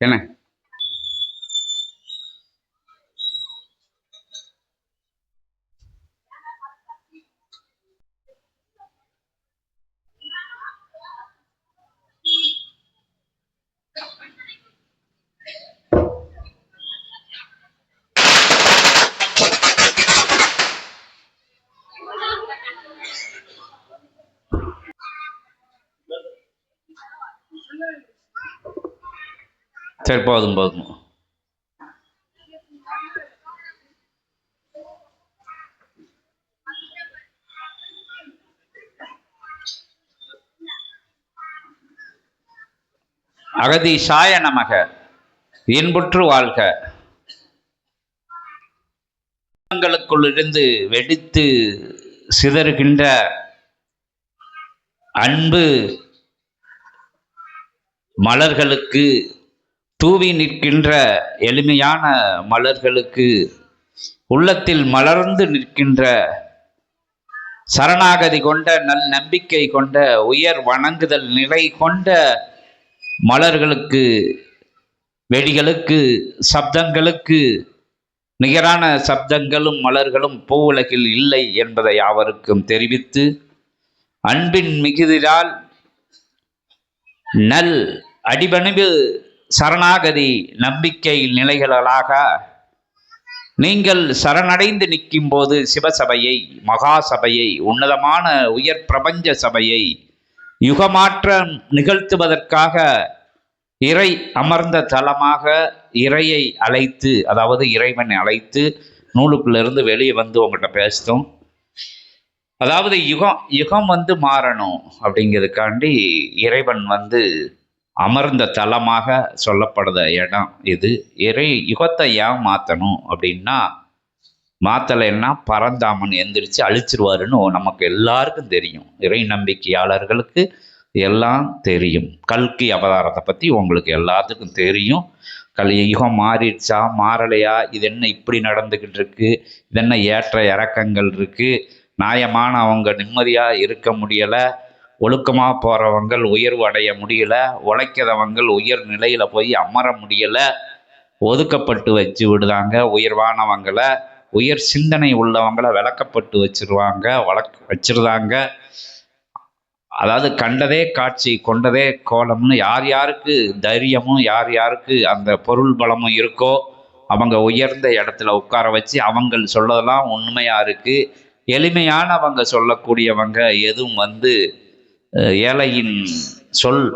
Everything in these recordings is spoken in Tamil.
என்ன சரி போதும் போதும் அகதி சாய நமக. இன்புற்று வாழ்க. இருந்து வெடித்து சிதறுகின்ற அன்பு மலர்களுக்கு தூவி நிற்கின்ற எளிமையான மலர்களுக்கு உள்ளத்தில் மலர்ந்து நிற்கின்ற சரணாகதி கொண்ட நல் நம்பிக்கை கொண்ட உயர் வணங்குதல் நிலை கொண்ட மலர்களுக்கு வெடிகளுக்கு சப்தங்களுக்கு நிகரான சப்தங்களும் மலர்களும் பூவுலகில் இல்லை என்பதை அவருக்கும் தெரிவித்து அன்பின் மிகுதிரால் நல் அடிபணிவு சரணாகதி நம்பிக்கை நிலைகளாக நீங்கள் சரணடைந்து நிற்கும் போது சிவசபையை மகா சபையை உன்னதமான உயர் பிரபஞ்ச சபையை யுகமாற்றம் நிகழ்த்துவதற்காக இறை அமர்ந்த தலமாக இறையை அழைத்து அதாவது இறைவனை அழைத்து நூலுக்குள்ளேருந்து வெளியே வந்து உங்கள்கிட்ட பேசிட்டோம். அதாவது யுகம் யுகம் வந்து மாறணும் அப்படிங்கிறதுக்காண்டி இறைவன் வந்து அமர்ந்த தலமாக சொல்லப்படுற இடம் இது. இறை யுகத்தை ஏன் மாற்றணும் அப்படின்னா மாற்றலைன்னா பரந்தாமன் எந்திரிச்சு அழிச்சிருவாருன்னு நமக்கு எல்லாருக்கும் தெரியும். இறை நம்பிக்கையாளர்களுக்கு எல்லாம் தெரியும். கல்கி அவதாரத்தை பற்றி உங்களுக்கு எல்லாத்துக்கும் தெரியும். கல் யுகம் மாறிடுச்சா மாறலையா இது என்ன இப்படி நடந்துக்கிட்டு இருக்கு இது என்ன ஏற்ற இறக்கங்கள் இருக்குது நியாயமான அவங்க நிம்மதியாக இருக்க முடியலை ஒழுக்கமாக போகிறவங்கள் உயர்வு அடைய முடியல உழைக்கிறவங்கள் உயர் நிலையில் போய் அமர முடியலை ஒதுக்கப்பட்டு வச்சு விடுதாங்க உயர்வானவங்களை. உயர் சிந்தனை உள்ளவங்களை விளக்கப்பட்டு வச்சிருவாங்க வளக் வச்சிருந்தாங்க அதாவது கண்டதே காட்சி கொண்டதே கோலம்னு யார் யாருக்கு தைரியமும் யார் யாருக்கு அந்த பொருள் பலமும் இருக்கோ அவங்க உயர்ந்த இடத்துல உட்கார வச்சு அவங்க சொல்லதெல்லாம் உண்மையாக இருக்குது எளிமையானவங்க சொல்லக்கூடியவங்க எதுவும் வந்து ஏழையின் சொல்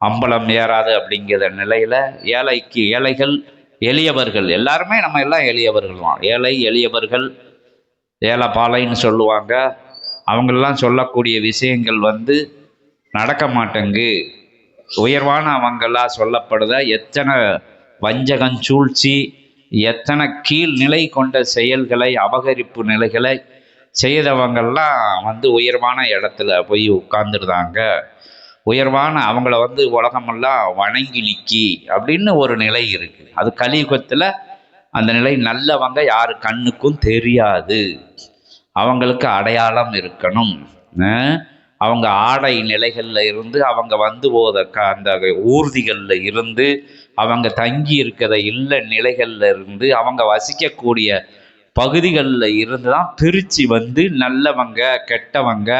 அம்பலம் ஏறாது அப்படிங்கிற நிலையில் ஏழைக்கு ஏழைகள் எளியவர்கள் எல்லாருமே நம்ம எல்லாம் எளியவர்கள் தான். ஏழை எளியவர்கள் ஏழைப்பாலைன்னு சொல்லுவாங்க. அவங்களெல்லாம் சொல்லக்கூடிய விஷயங்கள் வந்து நடக்க மாட்டேங்கு. உயர்வான அவங்களா சொல்லப்படுத எத்தனை வஞ்சகம் சூழ்ச்சி எத்தனை கீழ் நிலை கொண்ட செயல்களை அபகரிப்பு நிலைகளை செய்தவங்கள்லாம் வந்து உயர்வான இடத்துல போய் உட்கார்ந்துருந்தாங்க. உயர்வான அவங்கள வந்து உலகமெல்லாம் வணங்கி நிற்கி அப்படின்னு ஒரு நிலை இருக்குது. அது கலியுகத்தில் அந்த நிலை நல்லவங்க யார்? கண்ணுக்கும் தெரியாது. அவங்களுக்கு அடையாளம் இருக்கணும். அவங்க ஆடை நிலைகளில் இருந்து அவங்க வந்து போத க அந்த ஊர்திகளில் இருந்து அவங்க தங்கி இருக்கிற இல்ல நிலைகளில் இருந்து அவங்க வசிக்கக்கூடிய பகுதிகளில் இருந்து தான் பிரித்து வந்து நல்லவங்க கெட்டவங்க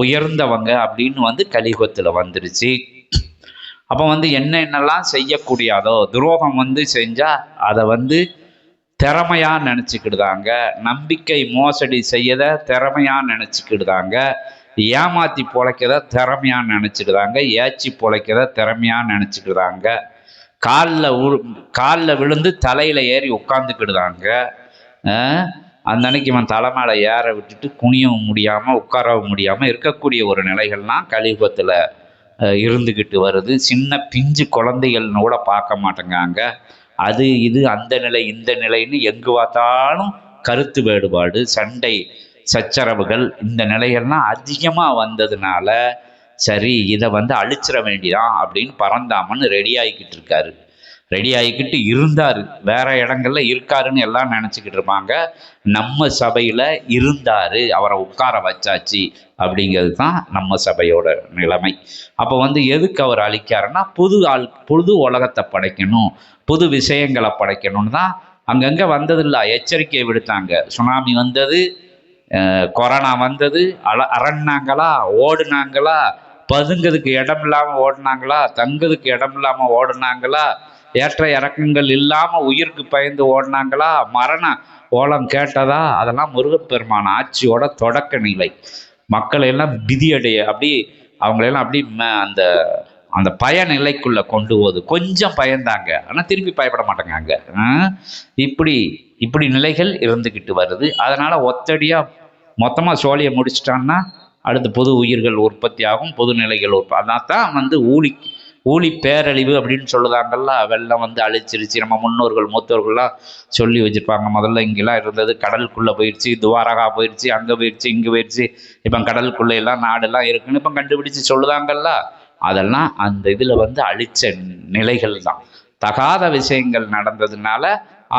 உயர்ந்தவங்க அப்படின்னு வந்து கலியுகத்தில் வந்துருச்சு. அப்போ வந்து என்னென்னலாம் செய்யக்கூடியதோ துரோகம் வந்து செஞ்சால் அதை வந்து திறமையாக நினச்சிக்கிடுதாங்க. நம்பிக்கை மோசடி செய்யத திறமையாக நினச்சிக்கிடுதாங்க. ஏமாற்றி பிழைக்கிறத திறமையாக நினச்சிக்கிடுதாங்க. ஏச்சி பிழைக்கிறத திறமையாக நினச்சிக்கிடுதாங்க. காலில் உ காலில் விழுந்து தலையில் ஏறி உட்காந்துக்கிடுதாங்க அந்த அன்னைக்கு இவன் தலை மேலே ஏற விட்டுட்டு குனியவும் முடியாமல் உட்காரவும் முடியாமல் இருக்கக்கூடிய ஒரு நிலைகள்லாம் கலியுகத்தில் இருந்துக்கிட்டு வருது. சின்ன பிஞ்சு குழந்தைகள்னு கூட பார்க்க மாட்டேங்காங்க. அது இது அந்த நிலை இந்த நிலைன்னு எங்கு பார்த்தாலும் கருத்து வேறுபாடு சண்டை சச்சரவுகள் இந்த நிலைகள்லாம் அதிகமாக வந்ததுனால சரி இதை வந்து அழிச்சிட வேண்டிதான் அப்படின்னு பரந்தாமன் ரெடி ஆகிக்கிட்டு இருக்காரு. ரெடி ஆகிக்கிட்டு இருந்தார். வேற இடங்கள்ல இருக்காருன்னு எல்லாம் நினச்சிக்கிட்டு இருப்பாங்க. நம்ம சபையில் இருந்தார். அவரை உட்கார வச்சாச்சு அப்படிங்கிறது தான் நம்ம சபையோட நிலைமை. அப்போ வந்து எதுக்கு அவர் அழிக்காருன்னா புது ஆள் புது உலகத்தை படைக்கணும் புது விஷயங்களை படைக்கணும்னு தான் அங்கங்கே வந்ததில்லை. எச்சரிக்கை விடுத்தாங்க. சுனாமி வந்தது கொரோனா வந்தது அல அரண்ணாங்களா ஓடுனாங்களா பதுங்கிறதுக்கு இடம் இல்லாமல் ஓடுனாங்களா தங்கிறதுக்கு இடம் இல்லாமல் ஓடுனாங்களா ஏற்ற இறக்கங்கள் இல்லாமல் உயிருக்கு பயந்து ஓடினாங்களா? மரண ஓலம் கேட்டதா? அதெல்லாம் முருகப்பெருமான் ஆட்சியோட தொடக்க நிலை. மக்களை எல்லாம் பிதியடைய அப்படி அவங்களெல்லாம் அப்படி ம- அந்த அந்த பய நிலைக்குள்ளே கொண்டு போகுது. கொஞ்சம் பயந்தாங்க. ஆனால் திருப்பி பயப்பட மாட்டேங்காங்க. இப்படி இப்படி நிலைகள் இருந்துக்கிட்டு வருது. அதனால் ஒத்தடியாக மொத்தமாக சோழியை முடிச்சிட்டான்னா அடுத்து புது உயிர்கள் உற்பத்தி ஆகும் புது நிலைகள் உற்பத்தி அதான் தான் வந்து ஊழி ஊழி பேரழிவு அப்படின்னு சொல்லுதாங்கல்ல வெள்ளம் வந்து அழிச்சிருச்சு. நம்ம முன்னோர்கள் மூத்தோர்கள்லாம் சொல்லி வச்சுருப்பாங்க. முதல்ல இங்கெல்லாம் இருந்தது கடலுக்குள்ளே போயிடுச்சு துவாரகா போயிடுச்சு அங்கே போயிடுச்சு இங்கே போயிடுச்சு இப்போ கடலுக்குள்ளே எல்லாம் நாடெல்லாம் இருக்குன்னு இப்போ கண்டுபிடிச்சு சொல்லுதாங்கல்ல அதெல்லாம் அந்த இதில் வந்து அழிச்ச நிலைகள் தான். தகாத விஷயங்கள் நடந்ததுனால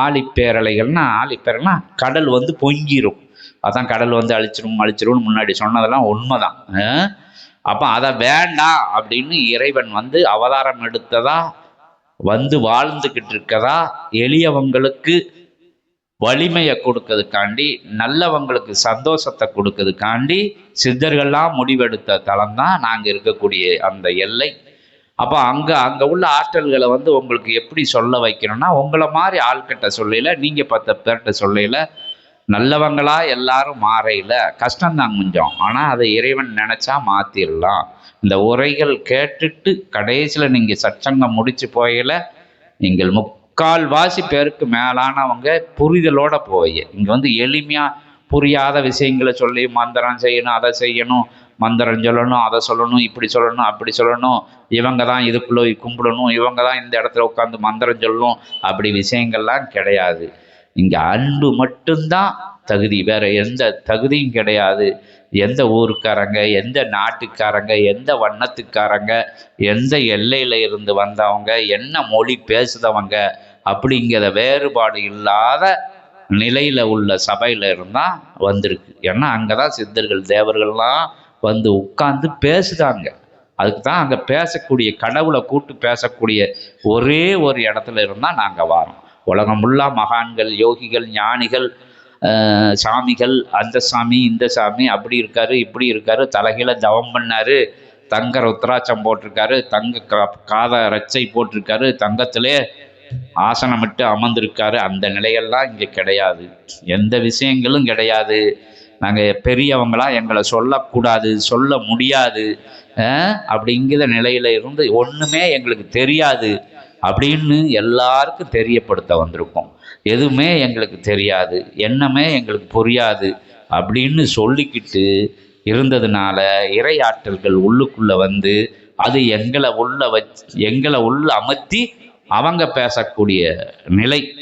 ஆழிப்பேரலைகள்னா ஆழிப்பேரலைனா கடல் வந்து பொங்கிரும். அதான் கடல் வந்து அழிச்சிரும் அழிச்சிரும்னு முன்னாடி சொன்னதெல்லாம் உண்மைதான். அப்போ அதை வேண்டாம் அப்படின்னு இறைவன் வந்து அவதாரம் எடுத்ததா? வந்து வாழ்ந்துக்கிட்டு இருக்கதா? எளியவங்களுக்கு வலிமையை கொடுக்கறதுக்காண்டி நல்லவங்களுக்கு சந்தோஷத்தை கொடுக்கறதுக்காண்டி சித்தர்கள்லாம் முடிவெடுத்த தளம் தான் நாங்கள் இருக்கக்கூடிய அந்த எல்லை. அப்போ அங்கே அங்கே உள்ள ஆற்றல்களை வந்து உங்களுக்கு எப்படி சொல்ல வைக்கணும்னா உங்களை மாதிரி ஆள்கிட்ட சொல்லையில் நீங்கள் பத்து பேர்கிட்ட சொல்லையில் நல்லவங்களா எல்லாரும் மாறையில கஷ்டம்தான் கொஞ்சம். ஆனால் அதை இறைவன் நினச்சா மாற்றிடலாம் இந்த உரைகள் கேட்டுட்டு கடைசியில் நீங்கள் சச்சங்கம் முடிச்சு போகல நீங்கள் முக்கால்வாசி பேருக்கு மேலானவங்க புரிதலோட போய். இங்கே வந்து எளிமையாக புரியாத விஷயங்களை சொல்லி மந்திரம் செய்யணும் அதை செய்யணும் மந்திரம் சொல்லணும் அதை சொல்லணும் இப்படி சொல்லணும் அப்படி சொல்லணும் இவங்க தான் இதுக்குள்ளே போய் கும்பிடணும் இவங்க தான் இந்த இடத்துல உட்காந்து மந்திரம் சொல்லணும் அப்படி விஷயங்கள்லாம் கிடையாது. இங்கே அன்பு மட்டும்தான் தகுதி. வேறு எந்த தகுதியும் கிடையாது. எந்த ஊருக்காரங்க எந்த நாட்டுக்காரங்க எந்த வண்ணத்துக்காரங்க எந்த எல்லையில இருந்து வந்தவங்க என்ன மொழி பேசுதவங்க அப்படிங்கிற வேறுபாடு இல்லாத நிலையில் உள்ள சபையில் இருந்தால் வந்திருக்கு. ஏன்னா அங்கதான் சித்தர்கள் தேவர்கள்லாம் வந்து உட்கார்ந்து பேசுதாங்க. அதுக்கு தான் அங்கே பேசக்கூடிய கடவுளை கூட்டு பேசக்கூடிய ஒரே ஒரு இடத்துல இருந்தால் நாங்கள் வரோம். உலகம் மகான்கள் யோகிகள் ஞானிகள் சாமிகள் அந்த சாமி இந்த சாமி அப்படி இருக்காரு இப்படி இருக்காரு தலைகீழ தவம் பண்ணாரு தங்க ருத்ராட்சம் போட்டிருக்காரு தங்க கா- காத ரச்சை போட்டிருக்காரு தங்கத்திலே ஆசனமிட்டு அமர்ந்திருக்காரு அந்த நிலையெல்லாம் இங்கே கிடையாது. எந்த விஷயங்களும் கிடையாது. நாங்கள் பெரியவங்களாம் எங்களை சொல்லக்கூடாது சொல்ல முடியாது அப்படிங்கிற நிலையில இருந்து ஒன்றுமே எங்களுக்கு தெரியாது. அப்படின்னு எல்லாருக்கும் தெரியப்படுத்த வந்திருக்கோம். எதுவுமே எங்களுக்கு தெரியாது. என்னமே எங்களுக்கு புரியாது அப்படின்னு சொல்லிக்கிட்டு இருந்ததுனால இறையாற்றல்கள் உள்ளுக்குள்ளே வந்து அது எங்களை உள்ள வச் எங்களை உள்ள அமர்த்தி அவங்க பேசக்கூடிய நிலை.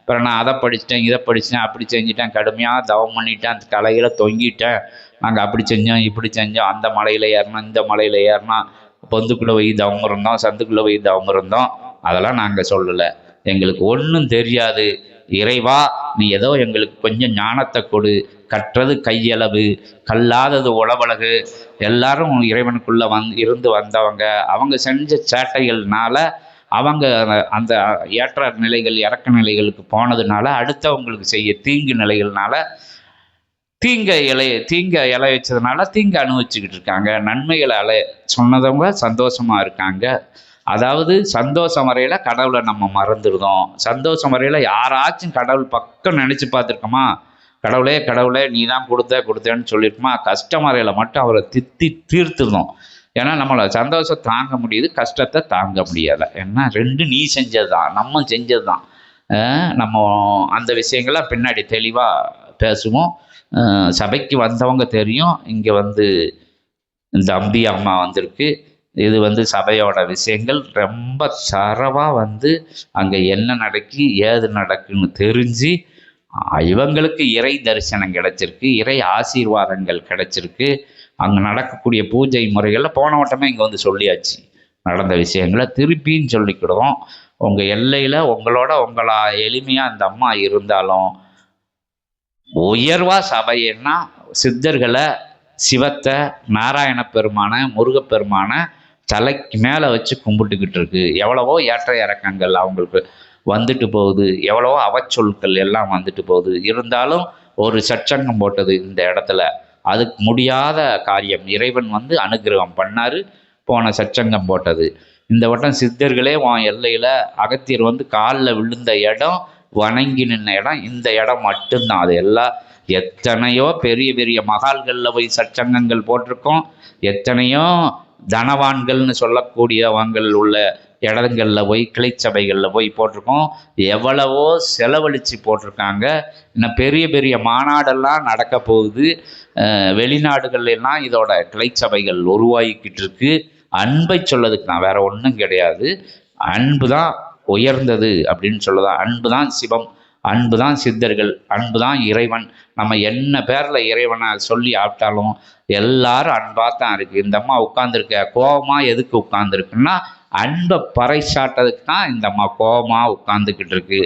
அப்புறம் நான் அதை படிச்சிட்டேன் இதை படித்தேன் அப்படி செஞ்சிட்டேன் கடுமையாக தவம் பண்ணிட்டேன் அந்த கலையில் தொங்கிட்டேன். நாங்கள் அப்படி செஞ்சோம் இப்படி செஞ்சோம் அந்த மலையில் ஏறினோம் இந்த மலையில் ஏறினோம் பொந்துக்குள்ளே போய் தவம் இருந்தோம் சந்துக்குள்ளே போய் தவம் இருந்தோம் அதெல்லாம் நாங்கள் சொல்லலை. எங்களுக்கு ஒன்றும் தெரியாது. இறைவா நீ ஏதோ எங்களுக்கு கொஞ்சம் ஞானத்தை கொடு. கற்றது கையளவு. கல்லாதது உளவழகு. எல்லாரும் இறைவனுக்குள்ளே வந் இருந்து வந்தவங்க. அவங்க செஞ்ச சேட்டைகள்னால அவங்க அந்த ஏற்ற நிலைகள் இறக்க நிலைகளுக்கு போனதுனால அடுத்தவங்களுக்கு செய்ய தீங்கு நிலைகள்னால தீங்க இலை தீங்க இலை வச்சதுனால தீங்க அனுபவிச்சுக்கிட்டு இருக்காங்க. நன்மைகளை அலை சொன்னதவங்க சந்தோஷமாக இருக்காங்க. அதாவது சந்தோஷம் வரையில் கடவுளை நம்ம மறந்துடுதோம் சந்தோஷம் வரையில் யாராச்சும் கடவுள் பக்கம் நினச்சி பார்த்துருக்கோமா? கடவுளே கடவுளே நீ தான் கொடுத்த கொடுத்தேன்னு சொல்லியிருக்குமா? கஷ்டம் வரையில் மட்டும் அவரை தித்தி தீர்த்துருந்தோம் ஏன்னா நம்மளை சந்தோஷம் தாங்க முடியுது கஷ்டத்தை தாங்க முடியலை. ஏன்னா ரெண்டு நீ செஞ்சது தான் நம்ம செஞ்சது தான் நம்ம அந்த விஷயங்கள்லாம் பின்னாடி தெளிவாக பேசுவோம். சபைக்கு வந்தவங்க தெரியும். இங்கே வந்து இந்த அம்பி அம்மா வந்திருக்கு. இது வந்து சபையோட விஷயங்கள். ரொம்ப சரவாக வந்து அங்கே என்ன நடக்கி ஏது நடக்குன்னு தெரிஞ்சு இவங்களுக்கு இறை தரிசனம் கிடைச்சிருக்கு. இறை ஆசீர்வாதங்கள் கிடைச்சிருக்கு. அங்கே நடக்கக்கூடிய பூஜை முறைகளில் போன வட்டமே இங்கே வந்து சொல்லியாச்சு. நடந்த விஷயங்களை திருப்பின்னு சொல்லிக்கிடுவோம். உங்கள் எல்லையில் உங்களோட உங்களா எளிமையாக அந்த அம்மா இருந்தாலும் உயர்வா சபைன்னா சித்தர்களை சிவத்தை நாராயண பெருமான முருகப்பெருமான தலைக்கு மேலே வச்சு கும்பிட்டுக்கிட்டு இருக்கு. எவ்வளவோ ஏற்ற இறக்கங்கள் அவங்களுக்கு வந்துட்டு போகுது. எவ்வளவோ அவச்சொற்கள் எல்லாம் வந்துட்டு போகுது. இருந்தாலும் ஒரு சச்சங்கம் போட்டது இந்த இடத்துல. அதுக்கு முடியாத காரியம். இறைவன் வந்து அனுகிரகம் பண்ணாரு போன சச்சங்கம் போட்டது. இந்த வட்டம் சித்தர்களே உன் எல்லையில் அகத்தியர் வந்து காலில் விழுந்த இடம் வணங்கி நின்ன இடம் இந்த இடம் மட்டும்தான். அது எல்லாம் எத்தனையோ பெரிய பெரிய மகால்களில் போய் சச்சங்கங்கள் போட்டிருக்கோம். எத்தனையோ தனவான்கள்னு சொல்லக்கூடியவங்கள் உள்ள இடங்களில் போய் கிளைச்சபைகளில் போய் போட்டிருக்கோம். எவ்வளவோ செலவழித்து போட்டிருக்காங்க. இன்னும் பெரிய பெரிய மாநாடெல்லாம் நடக்க போகுது. வெளிநாடுகள்லாம் இதோட கிளைச்சபைகள் உருவாகிக்கிட்டு இருக்கு. அன்பை சொல்லதுக்கு நான் வேற ஒன்றும் கிடையாது. அன்பு தான் உயர்ந்தது அப்படின்னு சொல்லதான் அன்பு தான் சிவம் அன்பு தான் சித்தர்கள் அன்பு தான் இறைவன். நம்ம என்ன பேரில் இறைவனை சொல்லி ஆப்பிட்டாலும் எல்லாரும் அன்பாக தான் இருக்குது இந்த அம்மா உட்காந்துருக்க கோபமாக எதுக்கு உட்காந்துருக்குன்னா அன்பை பறைசாட்டதுக்கு தான் இந்த அம்மா கோபமாக உட்காந்துக்கிட்டு இருக்கு.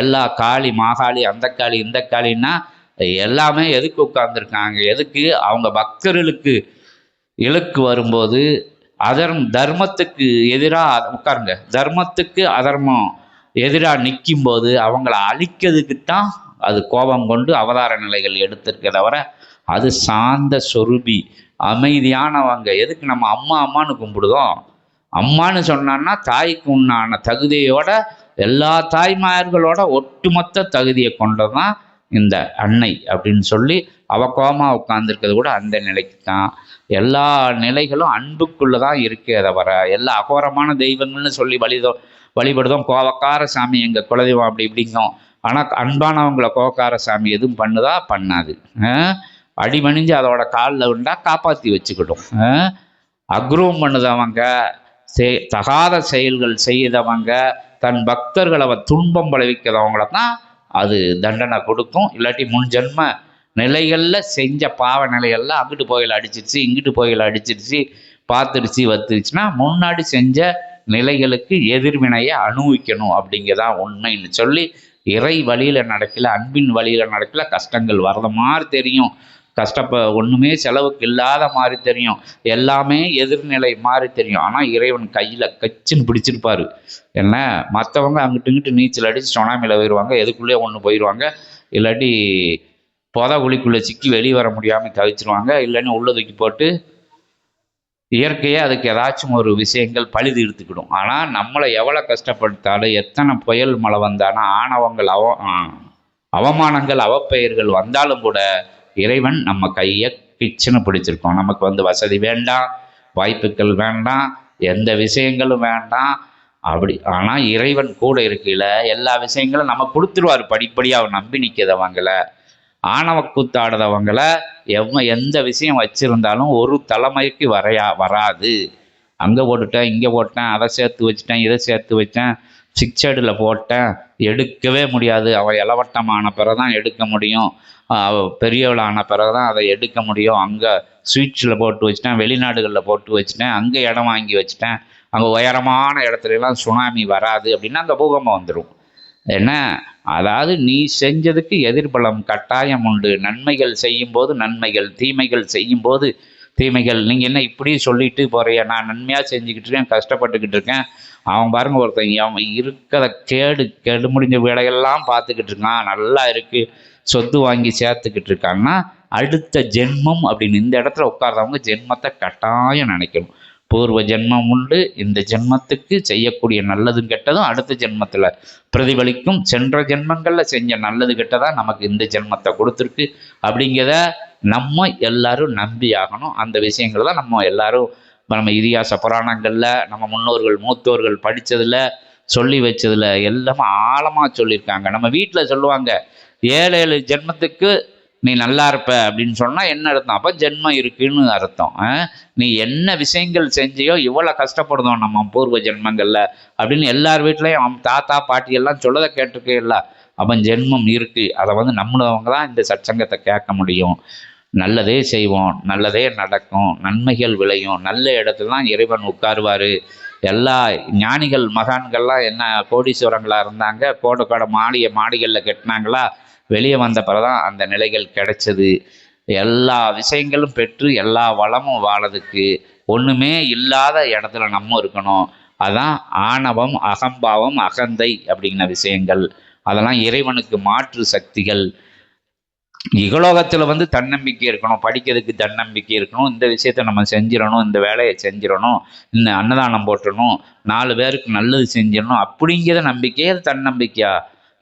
எல்லா காளி மாகாளி அந்த காளி இந்த காளின்னா எல்லாமே எதுக்கு உட்காந்துருக்காங்க எதுக்கு? அவங்க பக்தர்களுக்கு இலக்கு வரும்போது அதர்ம் தர்மத்துக்கு எதிராக உட்காருங்க. தர்மத்துக்கு அதர்மம் எதிராக நிற்கும் போது அவங்கள அழிக்கிறதுக்கு தான் அது கோபம் கொண்டு அவதார நிலைகள் எடுத்திருக்க தவிர அது சாந்த சொருபி அமைதியானவங்க. எதுக்கு நம்ம அம்மா அம்மான்னு கும்பிடுதோம்? அம்மான்னு சொன்னான்னா தாய்க்கு உண்டான தகுதியோட எல்லா தாய்மார்களோட ஒட்டுமொத்த தகுதியை கொண்டதான் இந்த அன்னை அப்படின்னு சொல்லி அவ கோமா உட்காந்துருக்கிறது கூட அந்த நிலைக்கு தான். எல்லா நிலைகளும் அன்புக்குள்ளே தான் இருக்கே தவிர எல்லா அகோரமான தெய்வங்கள்னு சொல்லி வழிதோ வழிபடுதோம். கோவக்கார சாமி எங்கள் குலதெய்வம் அப்படி இப்படிங்கும் ஆனால் அன்பானவங்களை கோவக்கார சாமி எதுவும் பண்ணுதா? பண்ணாது. அடிமணிஞ்சு அதோட காலில் உண்டா? காப்பாற்றி வச்சுக்கிட்டோம். அக்ரூவம் பண்ணுதவங்க செ தகாத செயல்கள் செய்தவங்க தன் பக்தர்களை அவ துன்பம் விளைவிக்கிறவங்கள தான் அது தண்டனை கொடுக்கும். இல்லாட்டி முன் ஜென்ம நிலைகளில் செஞ்ச பாவ நிலைகளில் அங்கிட்டு போகையில் அடிச்சிருச்சு இங்கிட்டு போகையில் அடிச்சிருச்சு பார்த்துருச்சு வத்துருச்சுன்னா முன்னாடி செஞ்ச நிலைகளுக்கு எதிர்வினையை அனுபவிக்கணும் அப்படிங்கிறதான் உண்மைன்னு சொல்லி இறை வழியில் நடக்கல அன்பின் வழியில் நடக்கல கஷ்டங்கள் வரத மாதிரி தெரியும். கஷ்டப்ப ஒன்றுமே செலவுக்கு இல்லாத மாதிரி தெரியும். எல்லாமே எதிர்நிலை மாதிரி தெரியும். ஆனால் இறைவன் கையில் கச்சின்னு பிடிச்சிருப்பார். என்ன? மற்றவங்க அங்கிட்டு இங்கிட்டு நீச்சல் அடித்து சுனாமியில் போயிடுவாங்க எதுக்குள்ளேயே ஒன்று போயிடுவாங்க இல்லாட்டி புத குழிக்குள்ளே சிக்கி வெளியே வர முடியாமல் தவிச்சிருவாங்க. இல்லைன்னு உள்ள தூக்கி போட்டு இயற்கையே அதுக்கு ஏதாச்சும் ஒரு விஷயங்கள் பழுது எடுத்துக்கிடும் ஆனால் நம்மளை எவ்வளோ கஷ்டப்படுத்தாலும் எத்தனை புயல் மழை வந்தாலும் ஆணவங்கள் அவ அவமானங்கள் அவப்பெயர்கள் வந்தாலும் கூட இறைவன் நம்ம கையை கிச்சனை பிடிச்சிருக்கோம். நமக்கு வந்து வசதி வேண்டாம் வாய்ப்புகள் வேண்டாம் எந்த விஷயங்களும் வேண்டாம். அப்படி ஆனால் இறைவன் கூட இருக்கையில் எல்லா விஷயங்களும் நம்ம கொடுத்துருவார். படிப்படியாக அவர் நம்பி நிற்கிறவங்கள ஆணவ கூத்தாடுறவங்கள எவ எந்த விஷயம் வச்சுருந்தாலும் ஒரு தலைமைக்கு வரையா வராது. அங்கே போட்டுட்டேன் இங்கே போட்டேன் அதை சேர்த்து வச்சுட்டேன் இதை சேர்த்து வச்சேன். சிக்ஸடில் போட்டேன். எடுக்கவே முடியாது. அவள் இளவட்டமான பிறகு தான் எடுக்க முடியும். பெரியவளான பிறகு தான் அதை எடுக்க முடியும். அங்கே ஸ்வீட்ஸில் போட்டு வச்சுட்டேன் வெளிநாடுகளில் போட்டு வச்சுட்டேன் அங்கே இடம் வாங்கி வச்சுட்டேன். அங்கே உயரமான இடத்துலலாம் சுனாமி வராது அப்படின்னா அந்த பூகம்பம் வந்துடும் என்ன? அதாவது நீ செஞ்சதுக்கு எதிர்பலம் கட்டாயம் உண்டு. நன்மைகள் செய்யும்போது நன்மைகள் தீமைகள் செய்யும்போது தீமைகள். நீங்கள் என்ன இப்படி சொல்லிட்டு போகிறியா நான் நன்மையாக செஞ்சுக்கிட்டு இருக்கேன் கஷ்டப்பட்டுக்கிட்டு இருக்கேன். அவன் பாருங்க ஒருத்தன் அவன் இருக்கிற கேடு கெடு முடிஞ்ச வேலையெல்லாம் பார்த்துக்கிட்டு இருக்கான். நல்லா இருக்குது சொத்து வாங்கி சேர்த்துக்கிட்டு இருக்காங்கன்னா அடுத்த ஜென்மம் அப்படின்னு இந்த இடத்துல உட்கார்றவங்க ஜென்மத்தை கட்டாயம் நினைக்கணும். பூர்வ ஜென்மம் உண்டு. இந்த ஜென்மத்துக்கு செய்யக்கூடிய நல்லதும் கெட்டதும் அடுத்த ஜென்மத்தில் பிரதிபலிக்கும். சென்ற ஜென்மங்களில் செஞ்ச நல்லது கெட்டதான் நமக்கு இந்த ஜென்மத்தை கொடுத்துருக்கு. அப்படிங்கிறத நம்ம எல்லாரும் நம்பி ஆகணும். அந்த விஷயங்களை தான் நம்ம எல்லாரும் நம்ம இதிகாச புராணங்களில் நம்ம முன்னோர்கள் மூத்தோர்கள் படித்ததில் சொல்லி வச்சதில் எல்லாமே ஆழமாக சொல்லியிருக்காங்க. நம்ம வீட்டில் சொல்லுவாங்க ஏழு ஏழு ஜென்மத்துக்கு நீ நல்லா இருப்ப அப்படின்னு சொன்னால் என்ன அர்த்தம்? அப்போ ஜென்மம் இருக்குன்னு அர்த்தம். ஆ? நீ என்ன விஷயங்கள் செஞ்சியோ இவ்வளோ கஷ்டப்படுதோம் நம்ம பூர்வ ஜென்மங்களில் அப்படின்னு எல்லார் வீட்லேயும் அவன் தாத்தா பாட்டி எல்லாம் சொல்லதை கேட்டிருக்கே அவன் ஜென்மம் இருக்கு. அதை வந்து நம்மளவங்க தான் இந்த சச்சங்கத்தை கேட்க முடியும். நல்லதே செய்வோம் நல்லதே நடக்கும் நன்மைகள் விளையும் நல்ல இடத்துல தான் இறைவன் உட்காருவார். எல்லா ஞானிகள் மகான்கள்லாம் என்ன கோடீஸ்வரங்களாக இருந்தாங்க கோட கோட மாளிகை மாடிகளில் கட்டினாங்களா வெளியே வந்த பிறதான் அந்த நிலைகள் கிடைச்சது. எல்லா விஷயங்களும் பெற்று எல்லா வளமும் வாழதுக்கு ஒன்றுமே இல்லாத இடத்துல நம்ம இருக்கணும். அதான் ஆணவம் அகம்பாவம் அகந்தை அப்படிங்கிற விஷயங்கள். அதெல்லாம் இறைவனுக்கு மாற்று சக்திகள். இகலோகத்தில் வந்து தன்னம்பிக்கை இருக்கணும் படிக்கிறதுக்கு தன்னம்பிக்கை இருக்கணும் இந்த விஷயத்த நம்ம செஞ்சிடணும் இந்த வேலையை செஞ்சிடணும் இந்த அன்னதானம் போட்டணும் நாலு பேருக்கு நல்லது செஞ்சிடணும் அப்படிங்கிற நம்பிக்கையே அது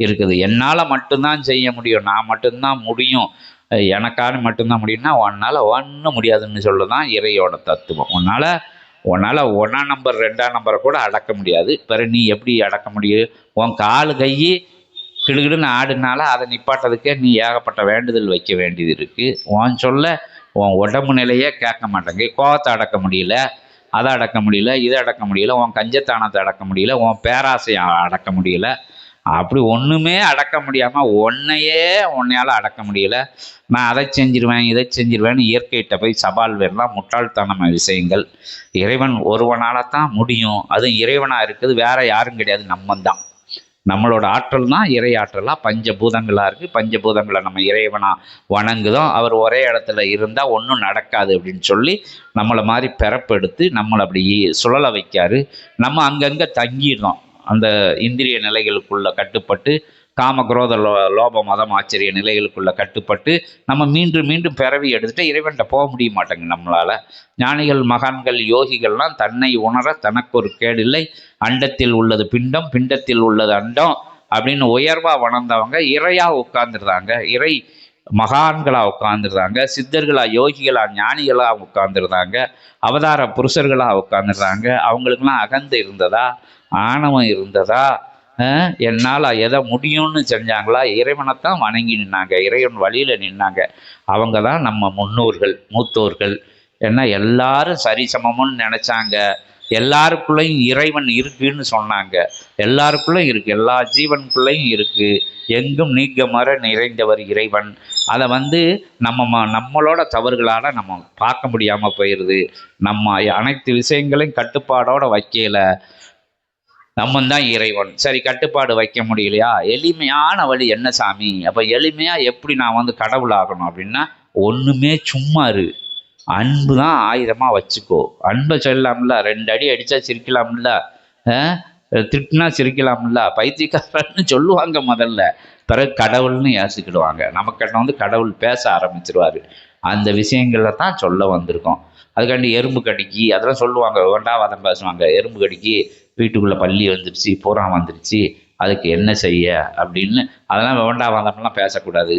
இருக்குது. என்னால் மட்டும்தான் செய்ய முடியும் நான் மட்டும்தான் முடியும் எனக்கான மட்டும்தான் முடியும்னா உன்னால் ஒன்றும் முடியாதுன்னு சொல்லதான் இறையோட தத்துவம். உன்னால் உன்னால் ஒன்றாம் நம்பர் ரெண்டாம் நம்பரை கூட அடக்க முடியாது. பிறகு நீ எப்படி அடக்க முடியும்? உன் கால் கை கிடுகிடுன்னு ஆடுனால அதை நிப்பாட்டதுக்கே நீ ஏகப்பட்ட வேண்டுதல் வைக்க வேண்டியது இருக்குது உன் சொல்ல உன் உடம்பு நிலையே கேட்க மாட்டேங்கு கோவத்தை அடக்க முடியல அதை அடக்க முடியல இதை அடக்க முடியல உன் கஞ்சத்தானத்தை அடக்க முடியல உன் பேராசையை அடக்க முடியல. அப்படி ஒன்றுமே அடக்க முடியாமல் உன்னையே உன்னையால் அடக்க முடியல. நான் அதை செஞ்சிருவேன் இதை செஞ்சிருவேன்னு இயற்கையிட்ட போய் சவால் வரலாம் முட்டாள்தனமான விஷயங்கள். இறைவன் ஒருவனால தான் முடியும். அதுவும் இறைவனாக இருக்குது வேற யாரும் கிடையாது நம்ம தான் நம்மளோட ஆற்றல் தான் இறை ஆற்றலாக பஞ்சபூதங்களாக இருக்குது பஞ்சபூதங்களை நம்ம இறைவனாக வணங்குதோம் அவர் ஒரே இடத்துல இருந்தால் ஒன்றும் நடக்காது அப்படின்னு சொல்லி நம்மளை மாதிரி பிறப்பெடுத்து நம்மளை அப்படி சுழல வைக்காரு. நம்ம அங்கங்கே தங்கிடுறோம். அந்த இந்திரிய நிலைகளுக்குள்ள கட்டுப்பட்டு காமக்ரோத லோ லோப மதம் ஆச்சரிய நிலைகளுக்குள்ள கட்டுப்பட்டு நம்ம மீண்டும் மீண்டும் பிறவி எடுத்துட்டு இறைவன்கிட்ட போக முடிய மாட்டேங்க நம்மளால். ஞானிகள் மகான்கள் யோகிகள்லாம் தன்னை உணர தனக்கு ஒரு கேடில்லை. அண்டத்தில் உள்ளது பிண்டம் பிண்டத்தில் உள்ளது அண்டம் அப்படின்னு உயர்வாக வளர்ந்தவங்க இறையாக உட்கார்ந்துருந்தாங்க. இறை மகான்களாக உட்கார்ந்துருந்தாங்க. சித்தர்களா யோகிகளா ஞானிகளாக உட்கார்ந்துருந்தாங்க. அவதார புருஷர்களாக உட்கார்ந்துருந்தாங்க. அவங்களுக்குலாம் அகந்து இருந்ததா? ஆணவம் இருந்ததா? என்னால் எதை முடியும்னு செஞ்சாங்களா? இறைவனைத்தான் வணங்கி நின்னாங்க. இறைவன் வழியில் நின்னாங்க. அவங்க தான் நம்ம முன்னோர்கள் மூத்தோர்கள். ஏன்னா எல்லாரும் சரிசமம்னு நினச்சாங்க. எல்லாருக்குள்ளேயும் இறைவன் இருக்குன்னு சொன்னாங்க. எல்லாருக்குள்ளேயும் இருக்குது எல்லா ஜீவனுக்குள்ளேயும் இருக்குது எங்கும் நீக்க மர நிறைந்தவர் இறைவன். அதை வந்து நம்ம ம- நம்மளோட தவறுகளால் நம்ம பார்க்க முடியாமல் போயிடுது நம்ம அனைத்து விஷயங்களையும் கட்டுப்பாடோடு வைக்கல. நம்ம தான் இறைவன். சரி கட்டுப்பாடு வைக்க முடியலையா? எளிமையான வழி என்ன சாமி? அப்போ எளிமையாக எப்படி நான் வந்து கடவுள் ஆகணும் அப்படின்னா ஒன்றுமே சும்மா இரு. அன்பு தான் ஆயுதமாக வச்சுக்கோ. அன்பை சொல்லலாம்ல. ரெண்டு அடி அடித்தா சிரிக்கலாம்ல. அஹ்? திட்டினா சிரிக்கலாம்ல. பைத்தியக்காரன்னு சொல்லுவாங்க முதல்ல. பிறகு கடவுள்னு ஏசிக்கிடுவாங்க நமக்கிட்ட வந்து கடவுள் பேச ஆரம்பிச்சிருவார். அந்த விஷயங்களில் தான் சொல்ல வந்திருக்கோம். அதுக்காண்டி எறும்பு கடிக்கி அதெல்லாம் சொல்லுவாங்க. வேண்டாவாதம் பேசுவாங்க. எறும்பு கடிக்கி வீட்டுக்குள்ளே பள்ளி வந்துருச்சு பூரா வந்துருச்சு அதுக்கு என்ன செய்ய அப்படின்னு அதெல்லாம் வேண்டாவாதம்லாம் பேசக்கூடாது.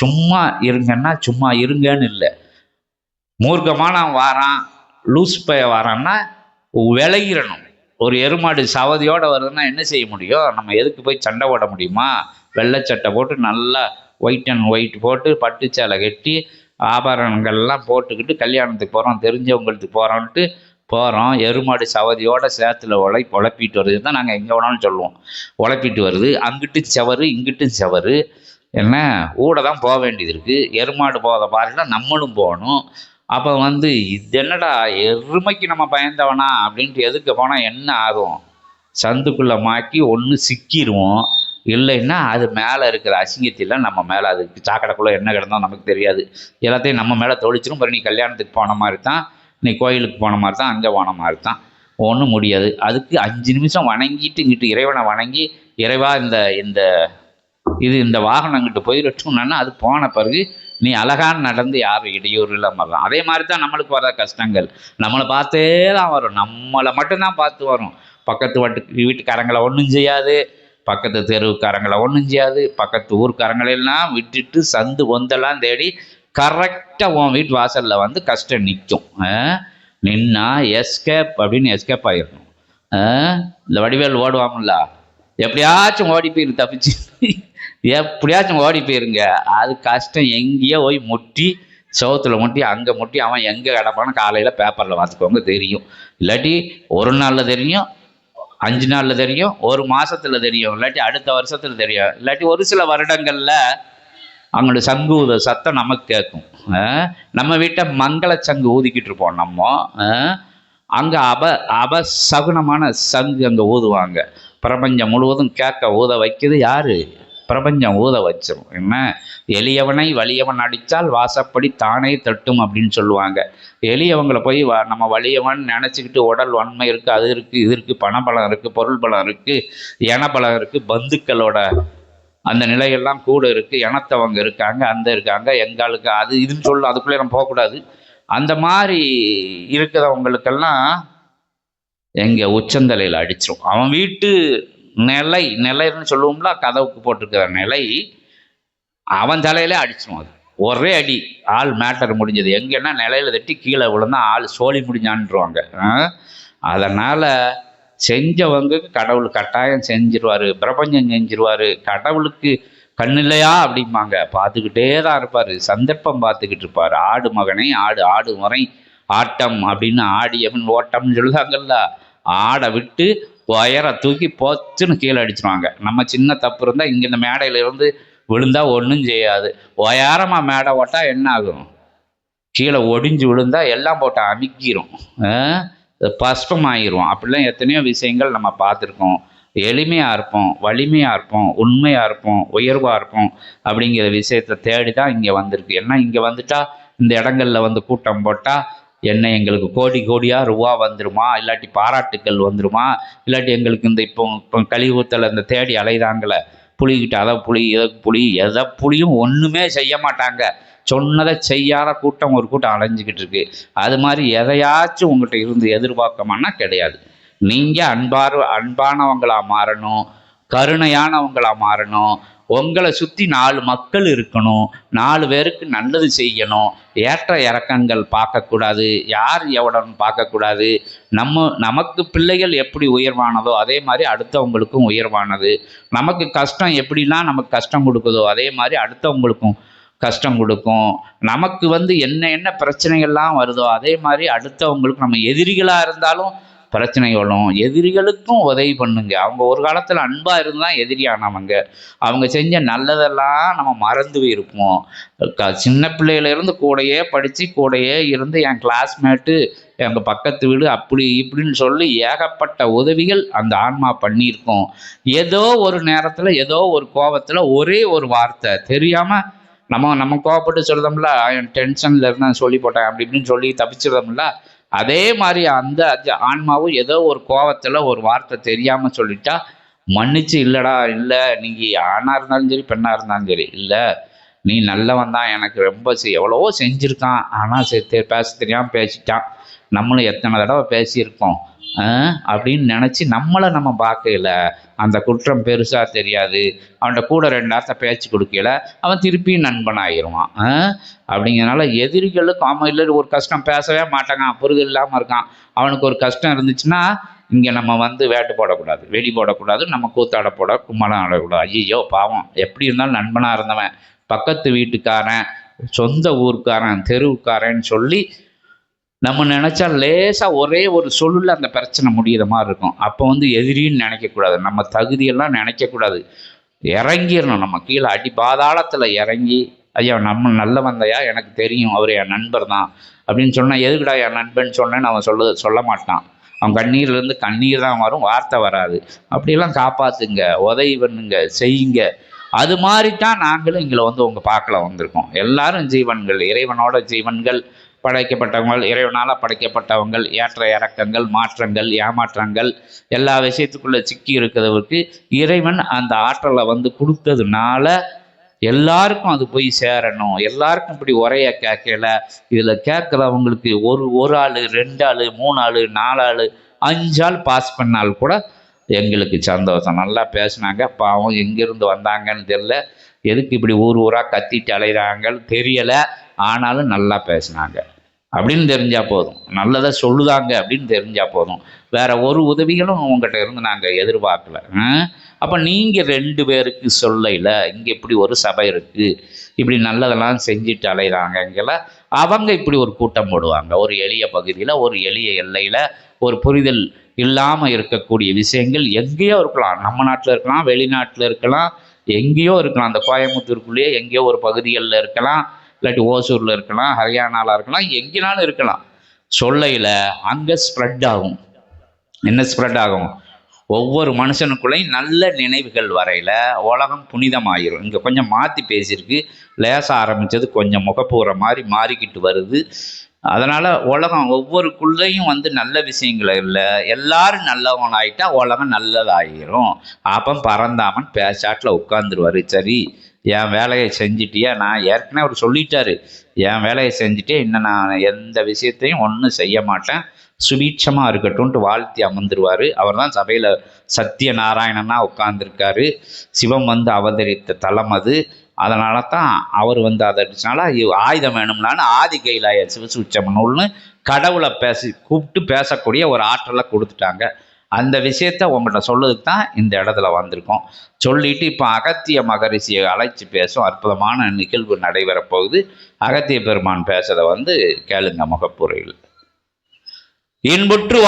சும்மா இருங்கன்னா சும்மா இருங்கன்னு இல்லை. மூர்க்கமான வாரான் லூஸ் பய வாரான்னா விளையிடணும் ஒரு எருமாடு சவதியோடு வருதுன்னா என்ன செய்ய முடியும்? நம்ம எதுக்கு போய் சண்டை போட முடியுமா? வெள்ளை சட்டை போட்டு நல்லா ஒயிட் அண்ட் ஒயிட் போட்டு பட்டு சேலை கட்டி ஆபரணங்கள்லாம் போட்டுக்கிட்டு கல்யாணத்துக்கு போகிறோம் தெரிஞ்சவங்களுக்கு போகிறோன்ட்டு போகிறோம் எருமாடு சவதியோட சேத்துல உழை உழப்பிட்டு வருது. தான் நாங்கள் எங்கே வேணாலும் சொல்லுவோம். உழப்பிட்டு வருது. அங்கிட்டு செவரு இங்கிட்டும் செவரு. என்ன? ஊட தான் போக வேண்டியது இருக்குது எருமாடு போகிற பாருன்னா நம்மளும் போகணும். அப்போ வந்து இது என்னடா எருமைக்கு நம்ம பயந்தவனா? அப்படின்ட்டு எதுக்கு போனால் என்ன ஆகும்? சந்துக்குள்ளே மாக்கி ஒன்று சிக்கிடுவோம் இல்லைன்னா அது மேலே இருக்கிற அசிங்கத்தில் நம்ம மேலே அதுக்கு சாக்கடைக்குள்ளே என்ன கிடந்தோம் நமக்கு தெரியாது. எல்லாத்தையும் நம்ம மேலே தொழிச்சிடும் பிறகு நீ கல்யாணத்துக்கு போன மாதிரி தான். நீ கோயிலுக்கு போன மாதிரி தான் அங்கே போன மாதிரி தான் ஒன்றும் முடியாது. அதுக்கு அஞ்சு நிமிஷம் வணங்கிட்டு இங்கிட்டு இறைவனை வணங்கி இறைவா இந்த இந்த இது இந்த வாகனம் அங்கிட்டு போயிடட்டும்னா அது போன பிறகு நீ அழகான நடந்து யாரும் இடையூறு இல்லாமல் தான் அதே மாதிரி தான் நம்மளுக்கு வர கஷ்டங்கள். நம்மளை பார்த்தே தான் வரும். நம்மளை மட்டும்தான் பார்த்து வரும். பக்கத்து வீட்டு வீட்டுக்காரங்களை ஒன்றும் செய்யாது. பக்கத்து தெருவுக்காரங்களை ஒன்றும் செய்யாது. பக்கத்து ஊர்க்காரங்களெல்லாம் விட்டுட்டு சந்து ஒந்தெல்லாம் தேடி கரெக்டாக உன் வீட்டு வாசலில் வந்து கஷ்டம் நிற்கும் நின்னா எஸ்கேப் அப்படின்னு எஸ்கேப் ஆகிடணும் இந்த வடிவேல் ஓடுவாங்கல்ல எப்படியாச்சும் ஓடி போயிரு தப்பிச்சு. எப்படியாச்சும் ஓடி போயிருங்க. அது கஷ்டம் எங்கேயோ போய் முட்டி சோத்தில் முட்டி அங்கே முட்டி அவன் எங்கே கிடப்பான்னு காலையில் பேப்பரில் பார்த்துக்கோங்க தெரியும். இல்லாட்டி ஒரு நாளில் தெரியும் அஞ்சு நாளில் தெரியும் ஒரு மாதத்தில் தெரியும். இல்லாட்டி அடுத்த வருஷத்தில் தெரியும். இல்லாட்டி ஒரு சில வருடங்களில் அவங்களோட சங்கு ஊத சத்தம் நமக்கு கேட்கும். நம்ம வீட்டை மங்கள சங்கு ஊதிக்கிட்டு இருப்போம் நம்ம. அங்கே அப அப சகுனமான சங்கு அங்கே ஊதுவாங்க. பிரபஞ்சம் முழுவதும் கேட்க ஊத வைக்கிறது யாரு? பிரபஞ்சம் ஊத வச்சிரும். என்ன? எளியவனை வலியவன் அடித்தால் வாசப்படி தானே தட்டும் அப்படின்னு சொல்லுவாங்க. எளியவங்களை போய் வ நம்ம வலியவன் நினச்சிக்கிட்டு உடல் வன்மை இருக்குது அது இருக்குது இது இருக்குது பணபலம் இருக்குது பொருள் பலம் இருக்குது இனபலம் இருக்குது பந்துக்களோட அந்த நிலையெல்லாம் கூட இருக்குது இனத்தவங்க இருக்காங்க அந்த இருக்காங்க எங்களுக்கு அது இதுன்னு சொல்ல அதுக்குள்ளே நம்ம போகக்கூடாது. அந்த மாதிரி இருக்கிறவங்களுக்கெல்லாம் எங்கள் உச்சந்தலையில் அடிச்சிடும் அவன் வீட்டு நிலை நிலைன்னு சொல்லுவோம்ல கதவுக்கு போட்டிருக்கிற நிலை அவன் தலையிலே அடிச்சிடும் அது. ஒரே அடி ஆள் மேட்டர் முடிஞ்சது. எங்கன்னா நிலையில தட்டி கீழே விழுந்தா ஆள் சோழி முடிஞ்சான்ருவாங்க அதனால் செஞ்சவங்க கடவுள் கட்டாயம் செஞ்சிருவார் பிரபஞ்சம் செஞ்சிருவார் கடவுளுக்கு கண்ணில்லையா அப்படிம்பாங்க. பார்த்துக்கிட்டே தான் இருப்பார். சந்தர்ப்பம் பார்த்துக்கிட்டு இருப்பார். ஆடு மகனை ஆடு ஆடு முறை ஆட்டம் அப்படின்னு ஆடியவன் ஓட்டம்னு சொல்லுவாங்கல்ல. ஆடை விட்டு ஒயரை தூக்கி போச்சுன்னு கீழே அடிச்சிருவாங்க. நம்ம சின்ன தப்பு இருந்தால் இங்கே இந்த மேடையிலேருந்து இருந்து விழுந்தா ஒன்றும் செய்யாது. ஒயாரமாக மேடை ஓட்டால் என்ன ஆகும்? கீழே ஒடிஞ்சு விழுந்தா எல்லாம் போட்டு அமுக்கிரும். பஸ்பமாயிரும் அப்படிலாம் எத்தனையோ விஷயங்கள் நம்ம பார்த்துருக்கோம். எளிமையாக இருப்போம் வலிமையாக இருப்போம் உண்மையாக இருப்போம் உயர்வாக இருப்போம் அப்படிங்கிற விஷயத்தை தேடி தான் இங்கே வந்திருக்கு. ஏன்னா இங்கே வந்துட்டால் இந்த இடங்களில் வந்து கூட்டம் போட்டால் என்ன எங்களுக்கு கோடி கோடியாக ரூபா வந்துருமா? இல்லாட்டி பாராட்டுக்கள் வந்துருமா? இல்லாட்டி எங்களுக்கு இந்த இப்போ இப்போ கழிவுத்தல இந்த தேடி அலைதாங்களே. புளிக்கிட்ட அதை புளி இதை புளி எதை புளியும் ஒன்றுமே செய்ய மாட்டாங்க. சொன்னதை செய்யாத கூட்டம் ஒரு கூட்டம் அலைஞ்சிக்கிட்டு இருக்கு. அது மாதிரி எதையாச்சும் உங்கள்கிட்ட இருந்து எதிர்பார்க்கமானா கிடையாது. நீங்கள் அன்பார் அன்பானவங்களாக மாறணும் கருணையானவங்களாக மாறணும் உங்களை சுற்றி நாலு மக்கள் இருக்கணும் நாலு பேருக்கு நல்லது செய்யணும் ஏற்ற இறக்கங்கள் பார்க்கக்கூடாது யார் எவ்வளோன்னு பார்க்கக்கூடாது நம்ம நமக்கு பிள்ளைகள் எப்படி உயர்வானதோ அதே மாதிரி அடுத்தவங்களுக்கும் உயர்வானது. நமக்கு கஷ்டம் எப்படிலாம் நமக்கு கஷ்டம் கொடுக்குதோ அதே மாதிரி அடுத்தவங்களுக்கும் கஷ்டம் கொடுக்கும். நமக்கு வந்து என்ன என்ன பிரச்சனைகள்லாம் வருதோ அதே மாதிரி அடுத்தவங்களுக்கு நம்ம எதிரிகளாக இருந்தாலும் பிரச்சனை வரும் எதிரிகளுக்கும் உதவி பண்ணுங்க. அவங்க ஒரு காலத்தில் அன்பாக இருந்தால் எதிரியானவங்க அவங்க செஞ்ச நல்லதெல்லாம் நம்ம மறந்து போயிருப்போம் க சின்ன பிள்ளையிலேருந்து கூடையே படித்து கூடையே இருந்து என் கிளாஸ்மேட்டு எங்கள் பக்கத்து வீடு அப்படி இப்படின்னு சொல்லி ஏகப்பட்ட உதவிகள் அந்த ஆன்மா பண்ணியிருக்கோம். ஏதோ ஒரு நேரத்தில் ஏதோ ஒரு கோபத்தில் ஒரே ஒரு வார்த்தை தெரியாமல் நம்ம நம்ம கோவப்பட்டு சொல்லுதோம்ல டென்ஷனில் இருந்தால் சொல்லி போட்டேன் அப்படி இப்படின்னு சொல்லி தப்பிச்சிருந்தோம்ல அதே மாதிரி அந்த ஆன்மாவும் ஏதோ ஒரு கோவத்தில் ஒரு வார்த்தை தெரியாமல் சொல்லிட்டா மன்னிச்சு இல்லைடா இல்லை நீங்கள் ஆணாக இருந்தாலும் சரி பெண்ணாக இருந்தாலும் சரி இல்லை நீ நல்லவன் தான் எனக்கு ரொம்ப எவ்வளவோ செஞ்சுருக்கான் ஆனால் பேச தெரியாமல் பேசிட்டான். நம்மளும் எத்தனை தடவை பேசியிருக்கோம் அப்படின்னு நினச்சி நம்மளை நம்ம பார்க்கல. அந்த குற்றம் பெருசாக தெரியாது. அவன்கிட்ட கூட ரெண்டு நேரத்தை பேச்சு கொடுக்கல. அவன் திருப்பி நண்பனாகிடுவான் அப்படிங்கிறனால எதிரிகளும் அவன் இல்லை ஒரு கஷ்டம் பேசவே மாட்டாங்க. புரிதல் இல்லாமல் இருக்கான். அவனுக்கு ஒரு கஷ்டம் இருந்துச்சுன்னா இங்கே நம்ம வந்து வேட்டு போடக்கூடாது வெடி போடக்கூடாது நம்ம கூத்தாட போட கும்மலம் ஆடக்கூடாது. ஐயோ பாவம். எப்படி இருந்தாலும் நண்பனாக இருந்தவன். பக்கத்து வீட்டுக்காரன் சொந்த ஊருக்காரன் தெருவுக்காரன்னு சொல்லி நம்ம நினச்சா லேசாக ஒரே ஒரு சொல்லில் அந்த பிரச்சனை முடியிற மாதிரி இருக்கும். அப்போ வந்து எதிரின்னு நினைக்கக்கூடாது. நம்ம தகுதியெல்லாம் நினைக்கக்கூடாது. இறங்கிடணும் நம்ம கீழே. அடி பாதாளத்தில் இறங்கி ஐயா நம்ம நல்ல வந்தையா எனக்கு தெரியும். அவர் என் நண்பர் தான். அப்படின்னு சொன்னால் எதுக்குடா என் நண்பன் சொன்னேன்னு அவன் சொல்ல சொல்ல மாட்டான். அவன் கண்ணீர்லேருந்து கண்ணீர் தான் வரும். வார்த்தை வராது. அப்படியெல்லாம் காப்பாற்றுங்க உதவி பண்ணுங்க. செய்யுங்க. அது மாதிரி தான் நாங்களும் இங்களை வந்து உங்கள் பார்க்கல வந்திருக்கோம். எல்லாரும் ஜீவன்கள். இறைவனோட ஜீவன்கள். படைக்கப்பட்டவங்கள் இறைவனால் படைக்கப்பட்டவங்கள் ஏற்ற இறக்கங்கள் மாற்றங்கள் ஏமாற்றங்கள் எல்லா விஷயத்துக்குள்ளே சிக்கி இருக்கிறவருக்கு இறைவன் அந்த ஆற்றலை வந்து கொடுத்ததுனால எல்லாருக்கும் அது போய் சேரணும். எல்லாருக்கும் இப்படி உரைய கேட்கல. இதில் கேட்குறவங்களுக்கு ஒரு ஒரு ஆள் ரெண்டு ஆள் மூணு ஆள் நாலு ஆள் அஞ்சு ஆள் பாஸ் பண்ணால் கூட எங்களுக்கு சந்தோஷம். நல்லா பேசினாங்க. பாவம் எங்கேருந்து வந்தாங்கன்னு தெரில எதுக்கு இப்படி ஊர் ஊராக கத்திட்டு அலைகிறாங்கன்னு தெரியலை. ஆனாலும் நல்லா பேசினாங்க. அப்படின்னு தெரிஞ்சால் போதும். நல்லதை சொல்லுதாங்க அப்படின்னு தெரிஞ்சால் போதும். வேறு ஒரு உதவிகளும் உங்கள்கிட்ட இருந்து நாங்கள் எதிர்பார்க்கல. அப்போ நீங்கள் ரெண்டு பேருக்கு சொல்லையில் இங்கே இப்படி ஒரு சபை இருக்குது இப்படி நல்லதெல்லாம் செஞ்சுட்டு அலைகிறாங்க அவங்க இப்படி ஒரு கூட்டம் போடுவாங்க. ஒரு எளிய பகுதியில் ஒரு எளிய எல்லையில் ஒரு புரிதல் இல்லாமல் இருக்கக்கூடிய விஷயங்கள் எங்கேயோ இருக்கலாம். நம்ம நாட்டில் இருக்கலாம் வெளிநாட்டில் இருக்கலாம் எங்கேயோ இருக்கலாம். அந்த கோயம்புத்தூருக்குள்ளேயே எங்கேயோ ஒரு பகுதிகளில் இருக்கலாம். இல்லாட்டி ஓசூரில் இருக்கலாம் ஹரியானாவில் இருக்கலாம் எங்கேனாலும் இருக்கலாம். சொல்லையில் அங்கே ஸ்ப்ரெட் ஆகும். என்ன ஸ்ப்ரெட் ஆகும்? ஒவ்வொரு மனுஷனுக்குள்ளேயும் நல்ல நினைவுகள் வரையில் உலகம் புனிதமாயிரும். இங்கே கொஞ்சம் மாற்றி பேசியிருக்கு. லேச ஆரம்பித்தது கொஞ்சம் முகப்பூற மாதிரி மாறிக்கிட்டு வருது. அதனால் உலகம் ஒவ்வொருக்குள்ளேயும் வந்து நல்ல விஷயங்கள் இல்லை. எல்லாரும் நல்லவங்களாயிட்டா உலகம் நல்லதாயிரும். அப்போ பறந்தாமன் பேசாட்டில் உட்காந்துருவாரு சரி என் வேலையை செஞ்சிட்டியா? நான் ஏற்கனவே அவர் சொல்லிட்டாரு. என் வேலையை செஞ்சுட்டே இன்னும் நான் எந்த விஷயத்தையும் ஒன்றும் செய்ய மாட்டேன். சுபீட்சமாக இருக்கட்டும்ன்ட்டு வாழ்த்தி அமர்ந்துருவார். அவர் தான் சபையில் சத்திய நாராயணனா உட்கார்ந்திருக்காரு. சிவம் வந்து அவதரித்த தலம் அது. அதனால தான் அவர் வந்து அதனால ஆயுதம் வேணும்னாலும் ஆதி கைலாய சிவசூச்சம் நூல்னு கடவுளை பேசி கூப்பிட்டு பேசக்கூடிய ஒரு ஆற்றலை கொடுத்துட்டாங்க. அந்த விஷயத்த உங்கள்கிட்ட சொல்லதுக்கு தான் இந்த இடத்துல வந்திருக்கோம். சொல்லிட்டு இப்போ அகத்திய மகரிஷியை அழைச்சி பேசும் அற்புதமான நிகழ்வு நடைபெறப்போகுது. அகத்திய பெருமான் பேசுறதை வந்து கேளுங்க முகப்புரையில். இன்புற்று